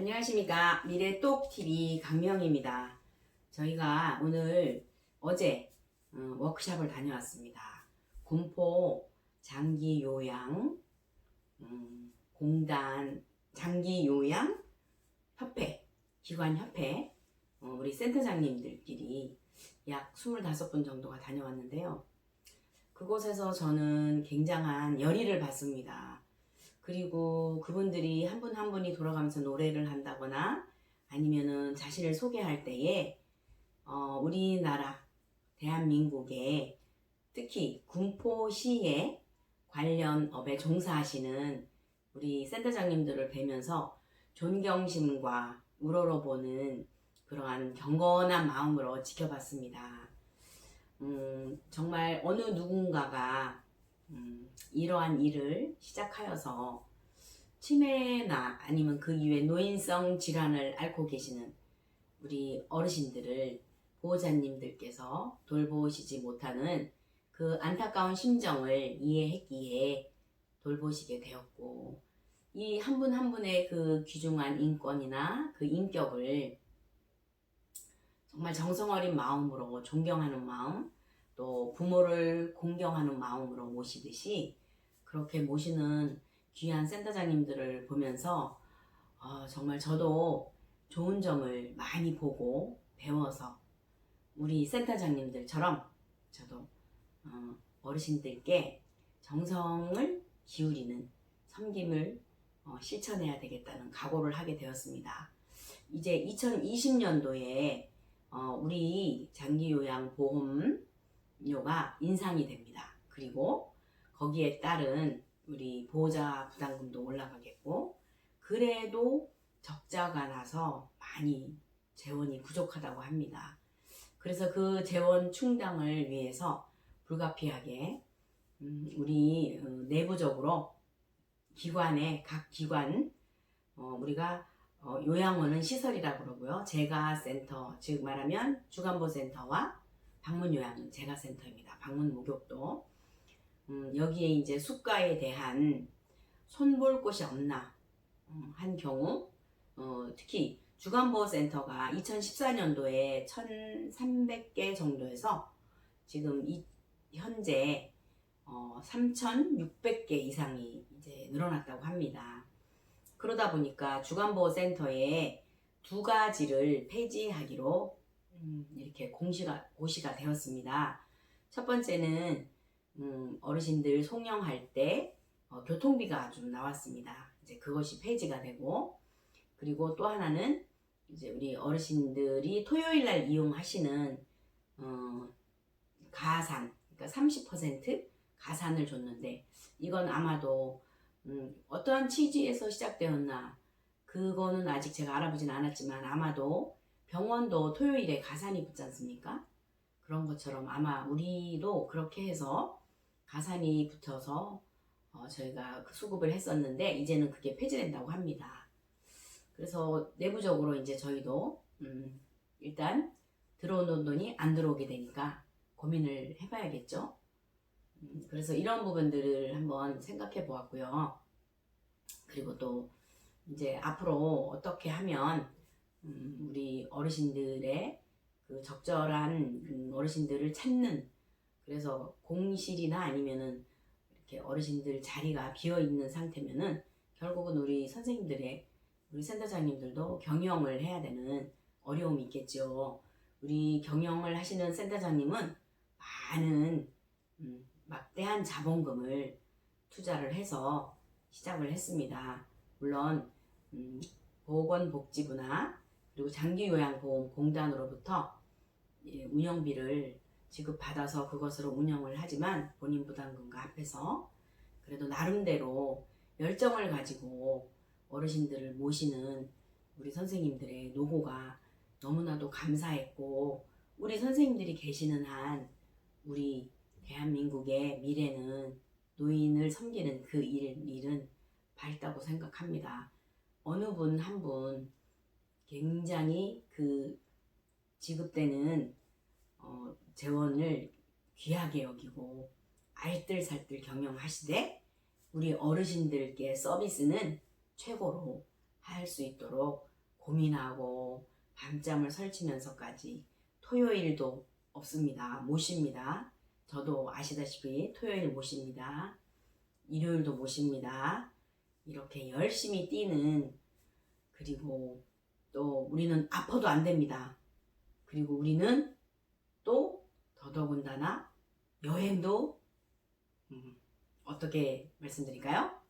안녕하십니까 미래똑TV 강명입니다. 저희가 오늘 어제 어, 워크샵을 다녀왔습니다. 군포 장기요양 음, 공단 장기요양 협회 기관협회 어, 우리 센터장님들끼리 약 25분 정도가 다녀왔는데요. 그곳에서 저는 굉장한 열의를 받습니다. 그리고 그분들이 한분한 분이 돌아가면서 노래를 한다거나 아니면은 자신을 소개할 때에 어, 우리나라 대한민국에 특히 군포시에 관련 업에 종사하시는 우리 센터장님들을 뵈면서 존경심과 우러러보는 그러한 경건한 마음으로 지켜봤습니다. 음, 정말 어느 누군가가 음, 이러한 일을 시작하여서 치매나 아니면 그 이외 노인성 질환을 앓고 계시는 우리 어르신들을 보호자님들께서 돌보시지 못하는 그 안타까운 심정을 이해했기에 돌보시게 되었고 이 한 분 한 분의 그 귀중한 인권이나 그 인격을 정말 정성 어린 마음으로 존경하는 마음 또 부모를 공경하는 마음으로 모시듯이 그렇게 모시는 귀한 센터장님들을 보면서 어, 정말 저도 좋은 점을 많이 보고 배워서 우리 센터장님들처럼 저도 어, 어르신들께 정성을 기울이는 섬김을 어, 실천해야 되겠다는 각오를 하게 되었습니다. 이제 2020년도에 어, 우리 장기요양보험 료가 인상이 됩니다. 그리고 거기에 따른 우리 보호자 부담금도 올라가겠고 그래도 적자가 나서 많이 재원이 부족하다고 합니다. 그래서 그 재원 충당을 위해서 불가피하게 음, 우리 어, 내부적으로 기관에 각 기관 어, 우리가 어, 요양원은 시설이라고 그러고요. 제가 센터 즉 말하면 주간보센터와 방문 요양은 제가 센터입니다. 방문 목욕도 음, 여기에 이제 수가에 대한 손볼 곳이 없나 음, 한 경우 어, 특히 주간보호센터가 2014년도에 1,300개 정도에서 지금 이, 현재 어, 3,600개 이상이 이제 늘어났다고 합니다. 그러다 보니까 주간보호센터에 두 가지를 폐지하기로 음, 이렇게 공시가 고시가 되었습니다. 첫 번째는 음, 어르신들 송영할 때 어, 교통비가 좀 나왔습니다. 이제 그것이 폐지가 되고 그리고 또 하나는 이제 우리 어르신들이 토요일 날 이용하시는 어, 가산 그러니까 30% 가산을 줬는데 이건 아마도 음, 어떠한 취지에서 시작되었나 그거는 아직 제가 알아보진 않았지만 아마도 병원도 토요일에 가산이 붙지 않습니까? 그런 것처럼 아마 우리도 그렇게 해서 가산이 붙어서 어, 저희가 그 수급을 했었는데 이제는 그게 폐지된다고 합니다. 그래서 내부적으로 이제 저희도 음, 일단 들어오는 돈이 안 들어오게 되니까 고민을 해봐야겠죠. 음, 그래서 이런 부분들을 한번 생각해 보았고요. 그리고 또 이제 앞으로 어떻게 하면 음, 우리 어르신들의 그 적절한 음, 어르신들을 찾는 그래서 공실이나 아니면은 이렇게 어르신들 자리가 비어 있는 상태면은 결국은 우리 선생님들의 우리 센터장님들도 경영을 해야 되는 어려움이 있겠죠. 우리 경영을 하시는 센터장님은 많은 음, 막대한 자본금을 투자를 해서 시작을 했습니다. 물론 음, 보건복지부나 그리고 장기요양보험공단으로부터 예, 운영비를 지급받아서 그것으로 운영을 하지만 본인 부담금과 합해서 그래도 나름대로 열정을 가지고 어르신들을 모시는 우리 선생님들의 노고가 너무나도 감사했고 우리 선생님들이 계시는 한 우리 대한민국의 미래는 노인을 섬기는 그 일, 일은 밝다고 생각합니다. 어느 분 한분 굉장히 그 지급되는 어, 재원을 귀하게 여기고 알뜰살뜰 경영하시되 우리 어르신들께 서비스는 최고로 할 수 있도록 고민하고 밤잠을 설치면서까지 토요일도 없습니다. 못 쉽니다. 저도 아시다시피 토요일 못 쉽니다. 일요일도 못 쉽니다. 이렇게 열심히 뛰는 그리고 또 우리는 아파도 안 됩니다. 그리고 우리는 또 더더군다나 여행도 음, 어떻게 말씀드릴까요?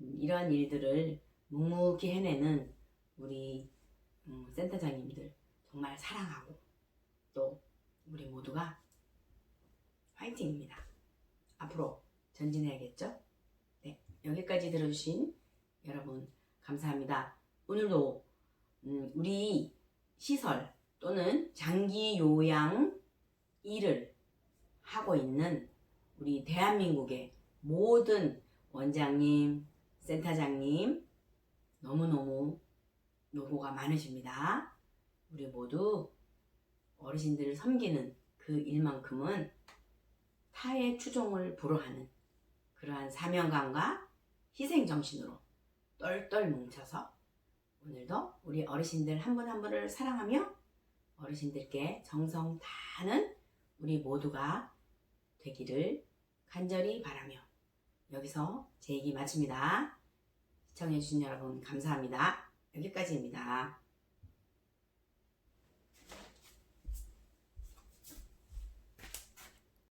음, 이러한 일들을 묵묵히 해내는 우리 음, 센터장님들 정말 사랑하고 또 우리 모두가 화이팅입니다. 앞으로 전진해야겠죠? 네, 여기까지 들어주신 여러분 감사합니다. 오늘도 음, 우리 시설 또는 장기 요양 일을 하고 있는 우리 대한민국의 모든 원장님, 센터장님 너무너무 노고가 많으십니다. 우리 모두 어르신들을 섬기는 그 일만큼은 타의 추종을 불허하는 그러한 사명감과 희생정신으로 똘똘 뭉쳐서 오늘도 우리 어르신들 한 분 한 분을 사랑하며 어르신들께 정성 다하는 우리 모두가 되기를 간절히 바라며 여기서 제 얘기 마칩니다. 시청해주신 여러분 감사합니다. 여기까지입니다.